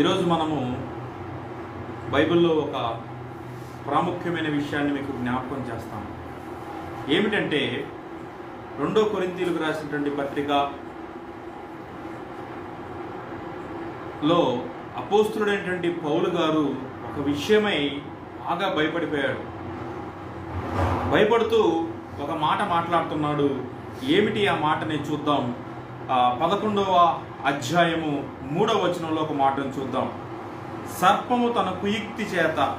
ఈరోజు మనము బైబిల్లో ఒక ప్రాముఖ్యమైన విషయాన్ని మీకు జ్ఞాపకం చేస్తాం. ఏమిటంటే రెండో కొరింతీలకు రాసినటువంటి పత్రిక లో అపోస్తుడైనటువంటి పౌలు గారు ఒక విషయమై బాగా భయపడిపోయాడు. భయపడుతూ ఒక మాట మాట్లాడుతున్నాడు. ఏమిటి ఆ మాటని చూద్దాం. పదకొండవ అధ్యాయము మూడవ వచనంలో ఒక మాటను చూద్దాం. సర్పము తన కుయుక్తి చేత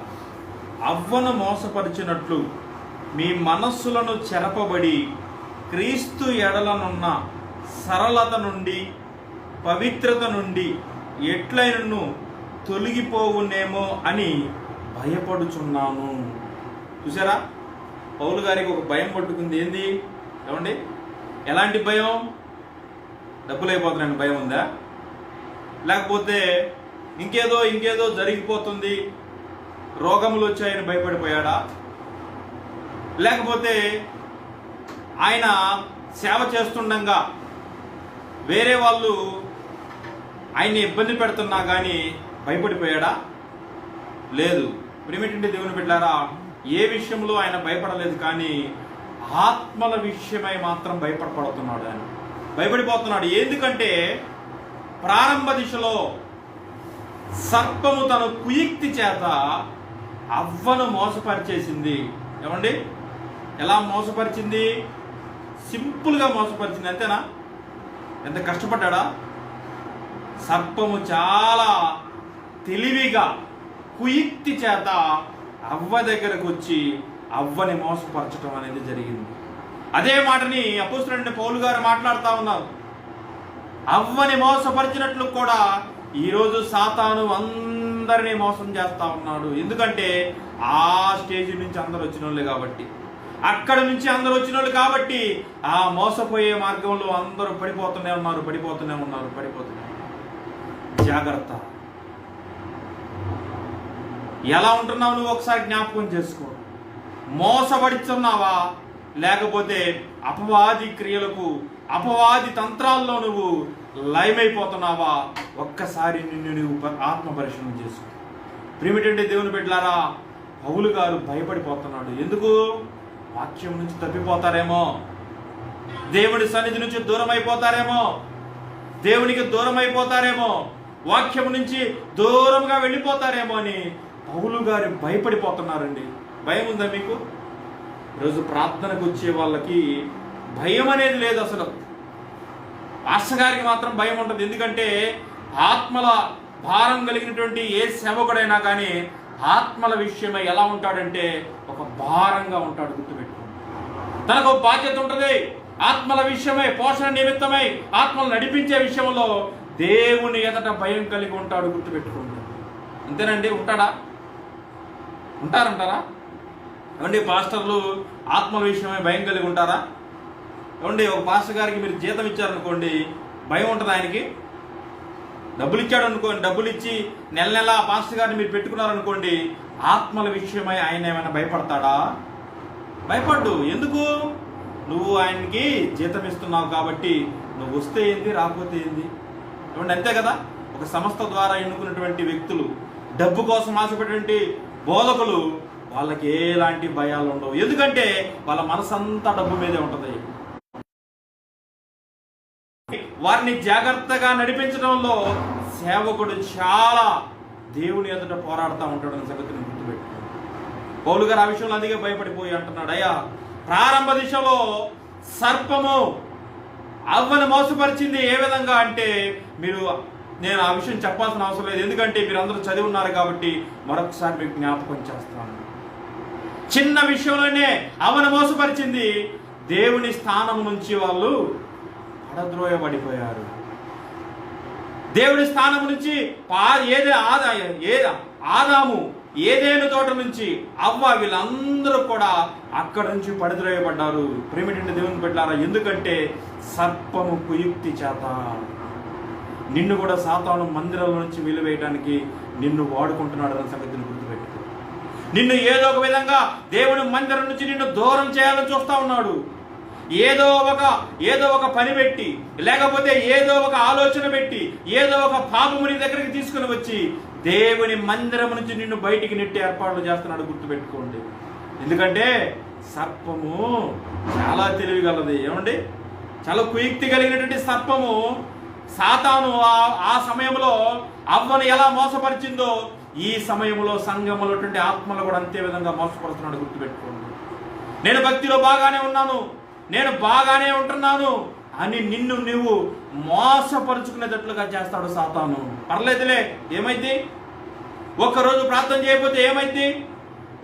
అవ్వను మోసపరిచినట్లు మీ మనస్సులను చెరపబడి క్రీస్తు ఎడలనున్న సరళత నుండి పవిత్రత నుండి ఎట్లైనను తొలగిపోవునేమో అని భయపడుచున్నాను. చూసారా పౌలు గారికి ఒక భయం పట్టుకుంది ఏంది? ఏమండి? ఎలాంటి భయం? డబ్బులు అయిపోతున్నాయని భయం ఉందా? లేకపోతే ఇంకేదో ఇంకేదో జరిగిపోతుంది రోగములు వచ్చాయని భయపడిపోయాడా? లేకపోతే ఆయన సేవ చేస్తుండగా వేరే వాళ్ళు ఆయన్ని ఇబ్బంది పెడుతున్నా కానీ భయపడిపోయాడా? లేదు. ప్రిమిటెంట్ దేవుని పెట్టారా ఏ విషయంలో ఆయన భయపడలేదు కానీ ఆత్మల విషయమై మాత్రం భయపడపడుతున్నాడు ఆయన. భయపడిపోతున్నాడు. ఎందుకంటే ప్రారంభ దిశలో సర్పము తన కుయుక్తి చేత అవ్వను మోసపరిచేసింది. ఏమండి? ఎలా మోసపరిచింది? సింపుల్గా మోసపరిచింది. అంతేనా? ఎంత కష్టపడ్డా సర్పము చాలా తెలివిగా కుయుక్తి చేత అవ్వ దగ్గరకు వచ్చి అవ్వని మోసపరచడం అనేది జరిగింది. అదే మాటని అపోస్తున్న పౌలు గారు మాట్లాడుతూ ఉన్నారు. అవ్వని మోసపరిచినట్లు కూడా ఈరోజు సాతాను అందరినీ మోసం చేస్తూ ఉన్నాడు. ఎందుకంటే ఆ స్టేజ్ నుంచి అందరు వచ్చిన వాళ్ళు కాబట్టి. అక్కడ నుంచి అందరు వచ్చిన వాళ్ళు కాబట్టి ఆ మోసపోయే మార్గంలో అందరూ పడిపోతూనే ఉన్నారు పడిపోతూనే ఉన్నారు పడిపోతూనే ఉన్నారు. జాగ్రత్త. ఎలా ఉంటున్నావు నువ్వు ఒకసారి జ్ఞాపకం చేసుకో. మోసపడుతున్నావా లేకపోతే అపవాది క్రియలకు అపవాది తంత్రాల్లో నువ్వు లయమైపోతున్నావా? ఒక్కసారి నిన్ను నువ్వు ప- ఆత్మ పరిశీలన చేసుకో. ప్రిమిటెంట్ దేవుని బిడ్డలారా పౌలు గారు భయపడిపోతున్నాడు. ఎందుకు? వాక్యం నుంచి తప్పిపోతారేమో. దేవుడి సన్నిధి నుంచి దూరం అయిపోతారేమో దేవునికి దూరం అయిపోతారేమో వాక్యం నుంచి దూరంగా వెళ్ళిపోతారేమో అని పౌలు గారు భయపడిపోతున్నారండి. భయం ఉందా మీకు? ఈరోజు ప్రార్థనకు వచ్చే వాళ్ళకి భయం అనేది లేదు అసలు. పాస్టర్ గారికి మాత్రం భయం ఉంటుంది. ఎందుకంటే ఆత్మల భారం కలిగినటువంటి ఏ సేవకుడైనా కానీ ఆత్మల విషయమై ఎలా ఉంటాడంటే ఒక భారంగా ఉంటాడు గుర్తుపెట్టుకోండి తనకు బాధ్యత ఉంటుంది. ఆత్మల విషయమై పోషణ నిమిత్తమై ఆత్మలు నడిపించే విషయంలో దేవుని ఎదట భయం కలిగి ఉంటాడు గుర్తుపెట్టుకోండి. అంతేనండి? ఉంటాడా? ఉంటారంటారా? ఏమండి పాస్టర్లు ఆత్మ విషయమై భయం కలిగి ఉంటారా? ఏమండి ఒక పాస్టర్ గారికి మీరు జీతం ఇచ్చారనుకోండి భయం ఉంటుంది ఆయనకి? డబ్బులు ఇచ్చాడు అనుకోండి డబ్బులు ఇచ్చి నెల నెల పాస్టర్ గారిని మీరు పెట్టుకున్నారనుకోండి ఆత్మల విషయమై ఆయన ఏమైనా భయపడతాడా? భయపడ్డు. ఎందుకు? నువ్వు ఆయనకి జీతం ఇస్తున్నావు కాబట్టి నువ్వు వస్తే ఏంది రాకపోతే ఏంది? ఏమండి అంతే కదా? ఒక సంస్థ ద్వారా ఎన్నుకున్నటువంటి వ్యక్తులు డబ్బు కోసం ఆశపడేటువంటి బోధకులు వాళ్ళకి ఎలాంటి భయాలు ఉండవు. ఎందుకంటే వాళ్ళ మనసంతా డబ్బు మీదే ఉంటుంది. వారిని జాగ్రత్తగా నడిపించడంలో సేవకుడు చాలా దేవుని ఎదుట పోరాడుతూ ఉంటాడు అనే సంగతిని గుర్తుపెట్టుకోండి పౌలు గారు ఆ విషయంలో అందుకే భయపడిపోయి అంటున్నాడు అయ్యా ప్రారంభ దిశలో సర్పము అవ్వను మోసపరిచింది ఏ విధంగా అంటే మీరు నేను ఆ విషయం చెప్పాల్సిన అవసరం లేదు. ఎందుకంటే మీరు అందరూ చదివి ఉన్నారు కాబట్టి మరొకసారి మీకు జ్ఞాపకం చేస్తాను. చిన్న విషయంలోనే అవను మోసపరిచింది. దేవుని స్థానం నుంచి వాళ్ళు పడద్రోయబడిపోయారు దేవుని స్థానం నుంచి పా ఏదే ఆదా ఏ ఆదాము ఏదేను తోట నుంచి అవ్వ వీళ్ళందరూ కూడా అక్కడ నుంచి పడిద్రోయబడ్డారు. ప్రేమిటంటే దేవుని పెట్టారా ఎందుకంటే సర్పము కుయుక్తి చేత. నిన్ను కూడా సాతాను మందిరాల నుంచి వెలువేయడానికి నిన్ను వాడుకుంటున్నాడు అన్న సంగతిని నిన్ను ఏదో ఒక విధంగా దేవుని మందిరం నుంచి నిన్ను దూరం చేయాలని చూస్తా ఉన్నాడు. ఏదో ఒక ఏదో ఒక పని పెట్టి లేకపోతే ఏదో ఒక ఆలోచన పెట్టి ఏదో ఒక పాపము నీ దగ్గరికి తీసుకుని వచ్చి దేవుని మందిరం నుంచి నిన్ను బయటికి నెట్టి ఏర్పాట్లు చేస్తున్నాడు గుర్తుపెట్టుకోండి. ఎందుకంటే సర్పము చాలా తెలివిగలది. ఏమండి? చాలా కుయుక్తి కలిగినటువంటి సర్పము సాతాను ఆ- ఆ సమయంలో అవ్వను ఎలా మోసపరిచిందో ఈ సమయంలో సంఘములో ఆత్మలు కూడా అంతే విధంగా మోసపడుతున్నాడు గుర్తుపెట్టుకోండి. నేను భక్తిలో బాగానే ఉన్నాను నేను బాగానే ఉంటున్నాను అని నిన్ను నువ్వు మోసపరుచుకునేటట్లుగా చేస్తాడు సాతాను. పర్లేదులే ఏమైంది? ఒక్కరోజు ప్రార్థన చేయకపోతే ఏమైంది?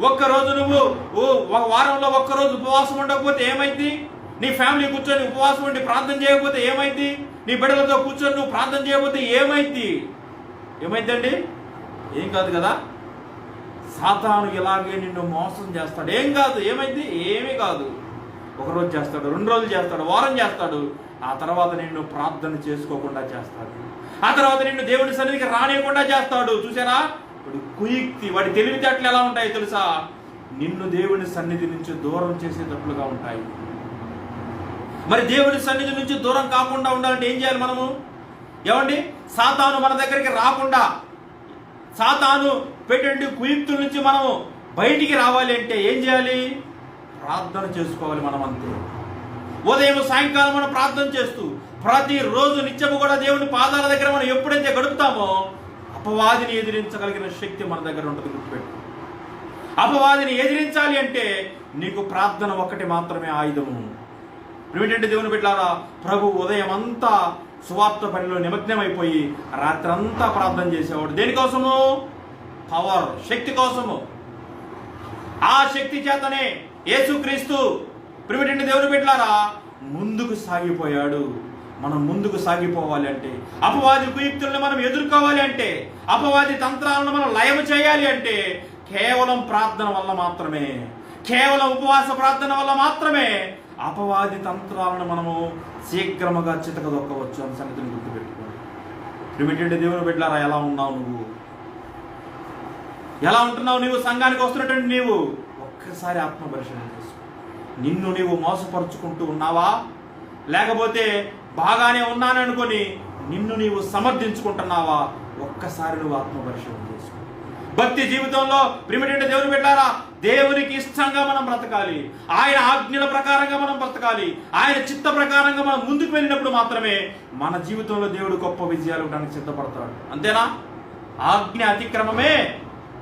ఒక్కరోజు నువ్వు ఓ ఒక వారంలో ఒక్కరోజు ఉపవాసం ఉండకపోతే ఏమైంది? నీ ఫ్యామిలీ కూర్చొని ఉపవాసం ఉండి ప్రార్థన చేయకపోతే ఏమైంది? నీ బిడ్డలతో కూర్చొని నువ్వు ప్రార్థన చేయకపోతే ఏమైంది? ఏమైందండి? ఏం కాదు కదా? సాతాను ఇలాగే నిన్ను మోసం చేస్తాడు. ఏం కాదు? ఏమైంది? ఏమీ కాదు. ఒక రోజు చేస్తాడు రెండు రోజులు చేస్తాడు వారం చేస్తాడు. ఆ తర్వాత నిన్ను ప్రార్థన చేసుకోకుండా చేస్తాడు. ఆ తర్వాత నిన్ను దేవుని సన్నిధికి రానియకుండా చేస్తాడు. చూసారా? వాడి కుయుక్తి వాడి తెలివితేటలు ఎలా ఉంటాయి తెలుసా? నిన్ను దేవుని సన్నిధి నుంచి దూరం చేసేటట్లుగా ఉంటాయి. మరి దేవుని సన్నిధి నుంచి దూరం కాకుండా ఉండాలంటే ఏం చేయాలి మనము? ఏమండి? సాతాను మన దగ్గరికి రాకుండా సాతాను పెట్టిన కుయుక్తుల నుంచి మనము బయటికి రావాలి అంటే ఏం చేయాలి? ప్రార్థన చేసుకోవాలి మనం అంతే ఉదయం సాయంకాలం మనం ప్రార్థన చేస్తూ ప్రతిరోజు నిత్యము కూడా దేవుని పాదాల దగ్గర మనం ఎప్పుడైతే గడుపుతామో అపవాదిని ఎదిరించగలిగిన శక్తి మన దగ్గర ఉంటుంది గుర్తుపెట్టు. అపవాదిని ఎదిరించాలి అంటే నీకు ప్రార్థన ఒక్కటి మాత్రమే ఆయుధము. ఏమిటంటే దేవుని బిడ్డారా ప్రభు ఉదయం అంతా సువార్త పనిలో నిమగ్నమైపోయి రాత్రంతా ప్రార్థన చేసేవాడు. దేనికోసము? పవర్ శక్తి కోసము. ఆ శక్తి చేతనే యేసుక్రీస్తు ప్రిమిటెంట్ దేవుని బిడ్డారా ముందుకు సాగిపోయాడు. మనం ముందుకు సాగిపోవాలి అంటే అపవాది కుయుక్తులను మనం ఎదుర్కోవాలి అంటే అపవాది తంత్రాలను మనం లయం చేయాలి అంటే కేవలం ప్రార్థన వల్ల మాత్రమే కేవలం ఉపవాస ప్రార్థన వల్ల మాత్రమే అపవాది తంత్రాలను మనము శీఘ్రముగా చితకదొక్కవచ్చు అన్న సంగతిని గుర్తుపెట్టుకోండి. ప్రిమిటెడ్ దేవుని బిడ్డారా ఎలా ఉన్నావు నువ్వు? ఎలా ఉంటున్నావు నీవు? సంఘానికి వస్తున్నటువంటి నీవు? ఒక్కసారి ఆత్మ పరిశీలన చేసుకో. నిన్ను నీవు మోసపరుచుకుంటూ ఉన్నావా? లేకపోతే బాగానే ఉన్నాననుకొని నిన్ను నీవు సమర్థించుకుంటున్నావా? ఒక్కసారి నువ్వు ఆత్మ పరిశీలన చేసుకో. భక్తి జీవితంలో ప్రిమిటెంట్ దేవుని పెట్టారా దేవునికి ఇష్టంగా మనం బ్రతకాలి. ఆయన ఆజ్ఞల ప్రకారంగా మనం బ్రతకాలి. ఆయన చిత్త ప్రకారంగా మనం ముందుకు వెళ్ళినప్పుడు మాత్రమే మన జీవితంలో దేవుడు గొప్ప విజయాలు ఉండడానికి సిద్ధపడతాడు. అంతేనా? ఆజ్ఞ అతిక్రమమే.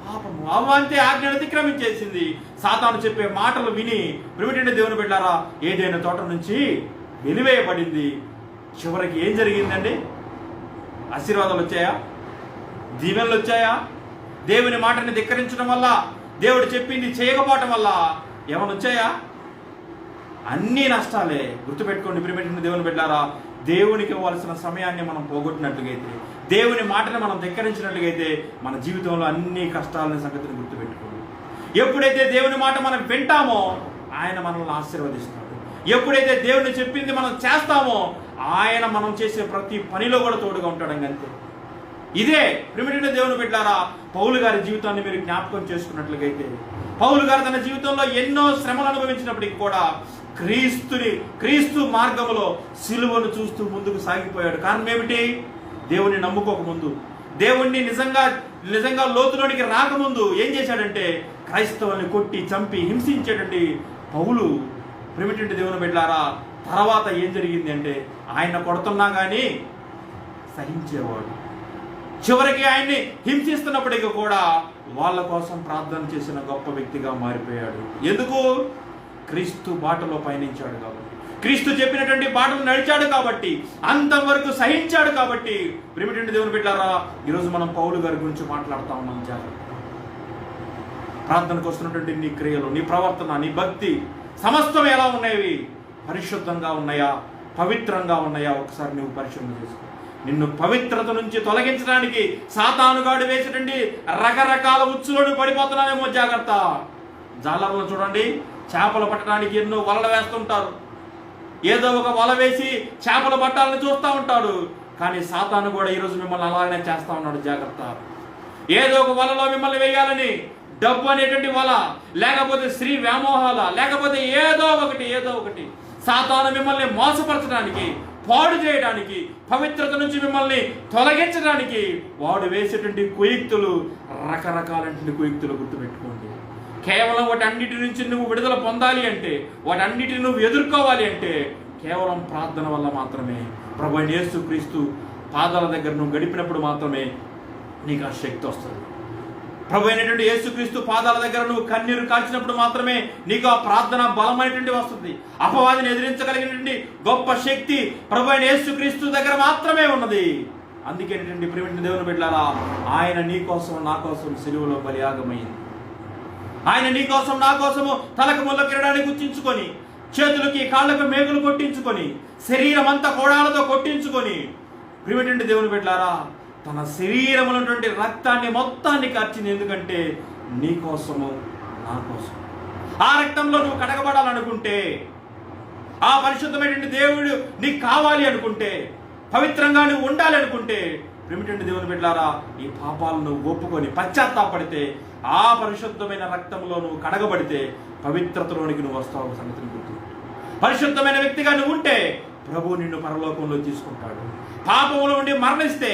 పాపము. అవ్వంతే ఆజ్ఞను అతిక్రమించేసింది. సాతాను చెప్పే మాటలు విని ప్రిమిటెంట్ దేవుని పెట్టారా ఏదైనా తోట నుంచి వెలివేయబడింది. చివరికి ఏం జరిగిందండి? ఆశీర్వాదాలు వచ్చాయా? దీవెనలు వచ్చాయా? దేవుని మాటని ధిక్కరించడం వల్ల దేవుడు చెప్పింది చేయకపోవటం వల్ల ఏమైనా వచ్చాయా? అన్నీ నష్టాలే గుర్తుపెట్టుకోండి ప్రిమిటిన దేవుని బిడ్డారా దేవునికి ఇవ్వాల్సిన సమయాన్ని మనం పోగొట్టినట్లుగైతే దేవుని మాటని మనం ధిక్కరించినట్లుగైతే మన జీవితంలో అన్ని కష్టాలని సంగతిని గుర్తుపెట్టుకోండి. ఎప్పుడైతే దేవుని మాట మనం వింటామో ఆయన మనల్ని ఆశీర్వదిస్తాడు. ఎప్పుడైతే దేవుని చెప్పింది మనం చేస్తామో ఆయన మనం చేసే ప్రతి పనిలో కూడా తోడుగా ఉంటాడు అంతే ఇదే ప్రిమిటిన దేవుని బిడ్డారా పౌలు గారి జీవితాన్ని మీరు జ్ఞాపకం చేసుకున్నట్లుగైతే పౌలు గారు తన జీవితంలో ఎన్నో శ్రమలు అనుభవించినప్పటికీ కూడా క్రీస్తుని క్రీస్తు మార్గంలో సిలువను చూస్తూ ముందుకు సాగిపోయాడు. కారణం ఏమిటి? దేవుని నమ్ముకోకముందు దేవుణ్ణి నిజంగా నిజంగా లోతులోనికి రాకముందు ఏం చేశాడంటే క్రైస్తవుల్ని కొట్టి చంపి హింసించేటండి పౌలు ప్రిమిటెంట్ దేవుని బిడ్డారా తర్వాత ఏం జరిగింది అంటే ఆయన కొడుతున్నా కానీ సహించేవాడు. చివరికి ఆయన్ని హింసిస్తున్నప్పటికీ కూడా వాళ్ళ కోసం ప్రార్థన చేసిన గొప్ప వ్యక్తిగా మారిపోయాడు. ఎందుకు? క్రీస్తు బాటలో పయనించాడు కాబట్టి. క్రీస్తు చెప్పినటువంటి బాటలు నడిచాడు కాబట్టి అంతవరకు సహించాడు కాబట్టి. ప్రిమిటెంట్ దేవుని బిడ్డారా ఈరోజు మనం పౌలు గారి గురించి మాట్లాడుతూ ఉన్నాం జాగ్రత్త. ప్రార్థనకు వస్తున్నటువంటి నీ క్రియలు నీ ప్రవర్తన నీ భక్తి సమస్తం ఎలా ఉన్నాయి పరిశుద్ధంగా ఉన్నాయా? పవిత్రంగా ఉన్నాయా? ఒకసారి నువ్వు పరిశుభ్రం చేసుకో. నిన్ను పవిత్రత నుంచి తొలగించడానికి సాతానుగాడు వేసినండి రకరకాల ఉచ్చులను పడిపోతున్నామేమో జాగ్రత్త. జాలర్లను చూడండి చేపలు పట్టడానికి ఎన్నో వలలు వేస్తుంటారు. ఏదో ఒక వల వేసి చేపలు పట్టాలని చూస్తూ ఉంటాడు. కానీ సాతాను కూడా ఈరోజు మిమ్మల్ని అలాగనే చేస్తా ఉన్నాడు జాగ్రత్త. ఏదో ఒక వలలో మిమ్మల్ని వేయాలని డబ్బు అనేటువంటి వల లేకపోతే స్త్రీ వ్యామోహాల లేకపోతే ఏదో ఒకటి ఏదో ఒకటి. సాతాను మిమ్మల్ని మోసపరచడానికి పాడు చేయడానికి పవిత్రత నుంచి మిమ్మల్ని తొలగించడానికి వాడు వేసేటువంటి కుయుక్తులు రకరకాలైనటువంటి కుయుక్తులు గుర్తుపెట్టుకోండి. కేవలం వాటన్నిటి నుంచి నువ్వు విడుదల పొందాలి అంటే వాటన్నిటిని నువ్వు ఎదుర్కోవాలి అంటే కేవలం ప్రార్థన వల్ల మాత్రమే ప్రభు యేసు క్రీస్తు పాదాల దగ్గర నువ్వు గడిపినప్పుడు మాత్రమే నీకు ఆ శక్తి వస్తుంది. ప్రభు అయినటువంటి యేసుక్రీస్తు పాదాల దగ్గర నువ్వు కన్నీరు కాల్చినప్పుడు మాత్రమే నీకు ఆ ప్రార్థన బలమైనటువంటి వస్తుంది. అపవాదిని ఎదిరించగలిగినటువంటి గొప్ప శక్తి ప్రభు అయిన యేసుక్రీస్తు దగ్గర మాత్రమే ఉన్నది. అందుకేనటువంటి ప్రేమిటిని దేవుని బిడ్డారా ఆయన నీ కోసం నా కోసం సిలువలో బలియాగమైంది. ఆయన నీ కోసం నా కోసము తలకు ముళ్ళ కిరణాన్ని గుర్తించుకొని చేతులకి కాళ్ళకు మేకులు కొట్టించుకొని శరీరం అంతా కోడాలతో కొట్టించుకొని ప్రిమిటెంట్ దేవుని పెట్టారా తన శరీరంలో ఉన్నటువంటి రక్తాన్ని మొత్తాన్ని కార్చింది. ఎందుకంటే నీ కోసము నా కోసం ఆ రక్తంలో నువ్వు కడగబడాలనుకుంటే ఆ పరిశుద్ధమైనటువంటి దేవుడు నీకు కావాలి అనుకుంటే పవిత్రంగా నువ్వు ఉండాలి అనుకుంటే ప్రిమిటెంట్ దేవుని బిడ్డారా ఈ పాపాలను ఒప్పుకొని పశ్చాత్తాపడితే ఆ పరిశుద్ధమైన రక్తంలో నువ్వు కడగబడితే పవిత్రతలోనికి నువ్వు వస్తావు సంగతిని గుర్తు పరిశుద్ధమైన వ్యక్తిగా నువ్వు ఉంటే ప్రభు నిన్ను పరలోకంలో తీసుకుంటాడు. పాపంలో ఉండి మరణిస్తే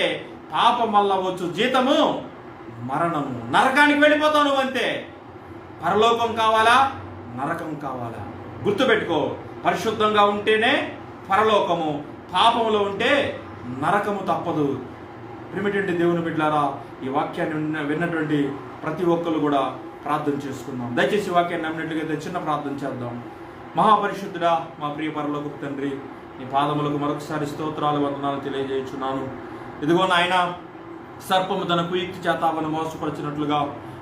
పాపం వల్ల వచ్చు జీతము మరణము. నరకానికి వెళ్ళిపోతావు నువ్వు అంతే. పరలోకం కావాలా? నరకం కావాలా? గుర్తుపెట్టుకో పరిశుద్ధంగా ఉంటేనే పరలోకము. పాపములో ఉంటే నరకము తప్పదు. ప్రిమిటెంట్ దేవుని బిడ్డారా ఈ వాక్యాన్ని విన్నటువంటి ప్రతి ఒక్కరు కూడా ప్రార్థన చేసుకుందాం. దయచేసి వాక్యాన్ని నమ్మినట్లుగా చిన్న ప్రార్థన చేద్దాం. మహాపరిశుద్ధుడా మా ప్రియ పరలోకపు తండ్రి నీ పాదములకు మరొకసారి స్తోత్రాలు వందనాలు తెలియజేయుచున్నాను. ఇదిగో నాయన సర్పము తన కుయుక్తి చేత ఆమెను మోసపరిచినట్లుగా.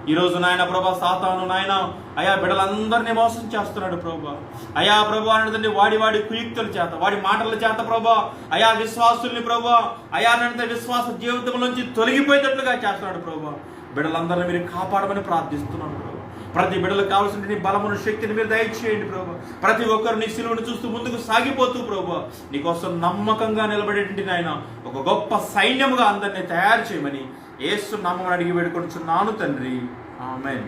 ఈ నాయన ప్రభా సాతాను నాయన అయా బిడ్డలందరినీ మోసం చేస్తున్నాడు ప్రభా. అయా ప్రభా అనేది వాడి వాడి కుయుక్తుల చేత వాడి మాటల చేత ప్రభా. అయా విశ్వాసుల్ని ప్రభా అయా అనంత విశ్వాస జీవితంలోంచి తొలగిపోయేటట్లుగా చేస్తున్నాడు ప్రభా. బిడ్డలందరినీ మీరు కాపాడమని ప్రార్థిస్తున్నాను ప్రభా ప్రతి బిడ్డలకు కావాల్సిన నీ బలమును శక్తిని మీరు దయచేయండి ప్రభు. ప్రతి ఒక్కరు నీ సిలువను చూస్తూ ముందుకు సాగిపోతూ ప్రభు. నీకోసం నమ్మకంగా నిలబడేటువంటి నాయన ఒక గొప్ప సైన్యముగా అందరినీ తయారు చేయమని ఏసు నమ్మకం అడిగి వేడుకొచ్చున్నాను తండ్రి. ఆమెన్.